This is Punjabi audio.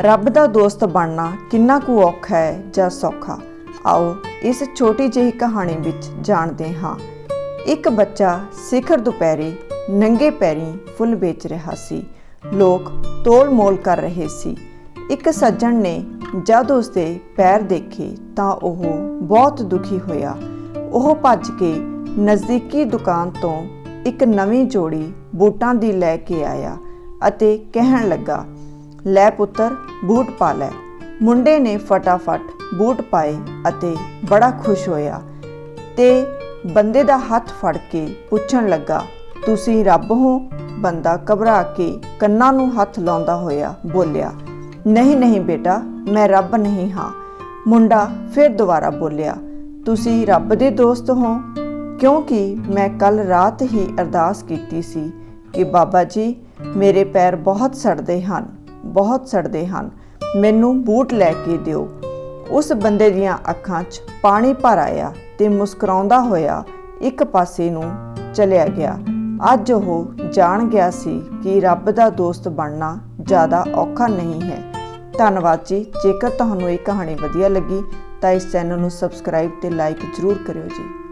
ਰੱਬ ਦਾ ਦੋਸਤ ਬਣਨਾ ਕਿੰਨਾ ਕੁ ਔਖਾ ਹੈ ਜਾਂ ਸੌਖਾ? ਆਓ ਇਸ ਛੋਟੀ ਜਿਹੀ ਕਹਾਣੀ ਵਿੱਚ ਜਾਣਦੇ ਹਾਂ। ਇੱਕ ਬੱਚਾ ਸਿਖਰ ਦੁਪਹਿਰੇ ਨੰਗੇ ਪੈਰੀਂ ਫੁੱਲ ਵੇਚ ਰਿਹਾ ਸੀ। ਲੋਕ ਤੋਲ-ਮੋਲ ਕਰ ਰਹੇ ਸੀ। ਇੱਕ ਸੱਜਣ ਨੇ ਜਦ ਉਸਦੇ ਪੈਰ ਦੇਖੇ ਤਾਂ ਉਹ ਬਹੁਤ ਦੁਖੀ ਹੋਇਆ। ਉਹ ਭੱਜ ਕੇ ਨਜ਼ਦੀਕੀ ਦੁਕਾਨ ਤੋਂ ਇੱਕ ਨਵੀਂ ਜੋੜੀ ਬੂਟਾਂ ਦੀ ਲੈ ਕੇ ਆਇਆ ਅਤੇ ਕਹਿਣ ਲੱਗਾ ਲੈ ਪੁੱਤਰ, ਬੂਟ ਪਾ ਲੈ। ਮੁੰਡੇ ਨੇ ਫਟਾਫਟ ਬੂਟ ਪਾਏ ਅਤੇ ਬੜਾ ਖੁਸ਼ ਹੋਇਆ। ਤੇ ਬੰਦੇ ਦਾ ਹੱਥ ਫੜ ਕੇ ਪੁੱਛਣ ਲੱਗਾ, ਤੁਸੀਂ ਰੱਬ ਹੋ? ਬੰਦਾ ਘਬਰਾ ਕੇ ਕੰਨਾਂ ਨੂੰ ਹੱਥ ਲਾਉਂਦਾ ਹੋਇਆ ਬੋਲਿਆ, ਨਹੀਂ ਨਹੀਂ ਬੇਟਾ, ਮੈਂ ਰੱਬ ਨਹੀਂ ਹਾਂ। ਮੁੰਡਾ ਫਿਰ ਦੁਬਾਰਾ ਬੋਲਿਆ, ਤੁਸੀਂ ਰੱਬ ਦੇ ਦੋਸਤ ਹੋ? ਕਿਉਂਕਿ ਮੈਂ ਕੱਲ ਰਾਤ ਹੀ ਅਰਦਾਸ ਕੀਤੀ ਸੀ ਕਿ ਬਾਬਾ ਜੀ ਮੇਰੇ ਪੈਰ ਬਹੁਤ ਸੜਦੇ ਹਨ। ਬਹੁਤ ਸੜਦੇ ਹਨ। ਮੈਨੂੰ ਬੂਟ ਲੈ ਕੇ ਦਿਓ। ਉਸ ਬੰਦੇ ਦੀਆਂ ਅੱਖਾਂ 'ਚ ਪਾਣੀ ਭਰ ਆਇਆ ਤੇ ਮੁਸਕਰਾਉਂਦਾ ਹੋਇਆ ਇੱਕ ਪਾਸੇ ਨੂੰ ਚਲਿਆ ਗਿਆ। ਅੱਜ ਉਹ ਜਾਣ ਗਿਆ ਸੀ ਕਿ ਰੱਬ ਦਾ ਦੋਸਤ ਬਣਨਾ ਜ਼ਿਆਦਾ ਔਖਾ ਨਹੀਂ ਹੈ। ਧੰਨਵਾਦ ਜੀ। ਜੇਕਰ ਤੁਹਾਨੂੰ ਇਹ ਕਹਾਣੀ ਵਧੀਆ ਲੱਗੀ ਤਾਂ ਇਸ ਚੈਨਲ ਨੂੰ ਸਬਸਕ੍ਰਾਈਬ ਤੇ ਲਾਈਕ ਜ਼ਰੂਰ ਕਰਿਓ ਜੀ।